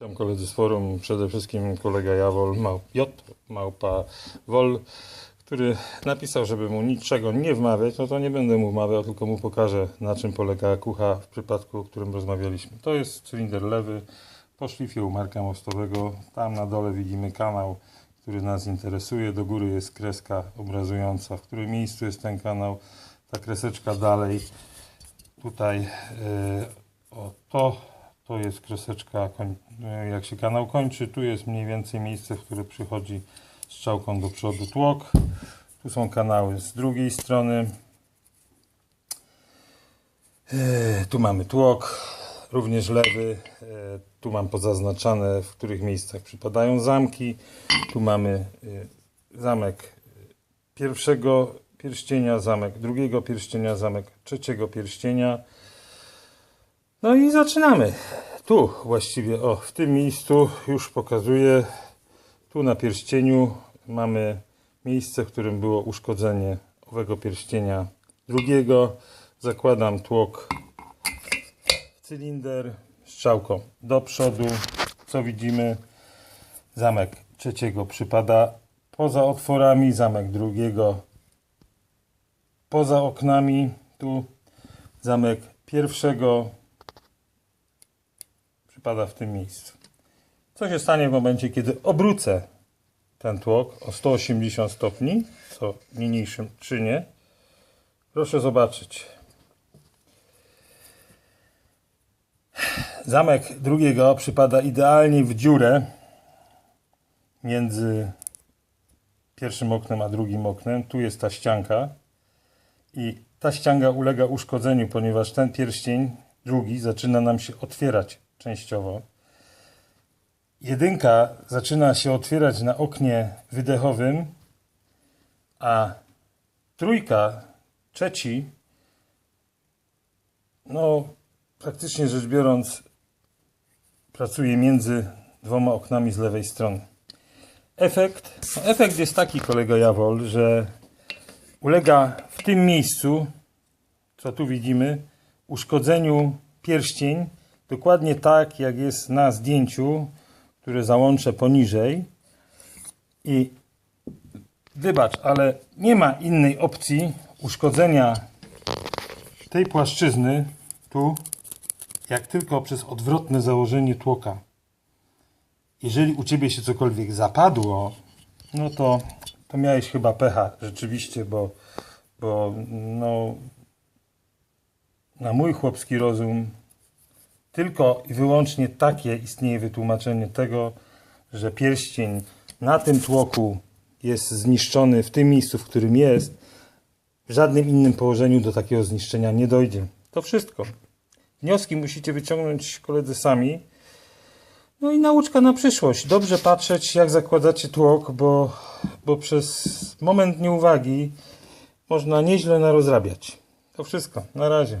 Witam koledzy z forum, przede wszystkim kolega Jawol, mał, J, małpa Wol, który napisał, żeby mu niczego nie wmawiać, no to nie będę mu wmawiał, tylko mu pokażę na czym polega kucha w przypadku, o którym rozmawialiśmy. To jest cylinder lewy. Po szlifie u Marka Mostowego, tam na dole widzimy kanał, który nas interesuje, do góry jest kreska obrazująca, w którym miejscu jest ten kanał, ta kreseczka dalej, tutaj yy, o to, to jest kreseczka, e, jak się kanał kończy, tu jest mniej więcej miejsce, w które przychodzi strzałką do przodu tłok. Tu są kanały z drugiej strony. E, Tu mamy tłok, również lewy. E, Tu mam pozaznaczane, w których miejscach przypadają zamki. Tu mamy zamek pierwszego pierścienia, zamek drugiego pierścienia, zamek trzeciego pierścienia. No i zaczynamy. Tu właściwie, o, w tym miejscu już pokazuję. Tu na pierścieniu mamy miejsce, w którym było uszkodzenie owego pierścienia drugiego. Zakładam tłok w cylinder, strzałką do przodu. Co widzimy? Zamek trzeciego przypada poza otworami, zamek drugiego poza oknami. Tu zamek pierwszego przypada w tym miejscu. Co się stanie w momencie, kiedy obrócę ten tłok o 180 stopni, co niniejszym czynię? Proszę zobaczyć. Zamek drugiego przypada idealnie w dziurę między pierwszym oknem a drugim oknem. Tu jest ta ścianka i ta ścianga ulega uszkodzeniu, ponieważ ten pierścień drugi zaczyna nam się otwierać częściowo. Jedynka zaczyna się otwierać na oknie wydechowym, a trójka, trzeci, no praktycznie rzecz biorąc, pracuje między dwoma oknami z lewej strony. Efekt, no efekt jest taki, kolega Jawol, że ulega w tym miejscu, co tu widzimy, uszkodzeniu pierścień, dokładnie tak, jak jest na zdjęciu, które załączę poniżej. I wybacz, ale nie ma innej opcji uszkodzenia tej płaszczyzny tu, jak tylko przez odwrotne założenie tłoka. Jeżeli u Ciebie się cokolwiek zapadło, no to, to miałeś chyba pecha rzeczywiście, bo, bo no, na mój chłopski rozum tylko i wyłącznie takie istnieje wytłumaczenie tego, że pierścień na tym tłoku jest zniszczony w tym miejscu, w którym jest. W żadnym innym położeniu do takiego zniszczenia nie dojdzie. To wszystko. Wnioski musicie wyciągnąć koledzy sami. No i nauczka na przyszłość. Dobrze patrzeć, jak zakładacie tłok, bo, bo przez moment nieuwagi można nieźle narozrabiać. To wszystko. Na razie.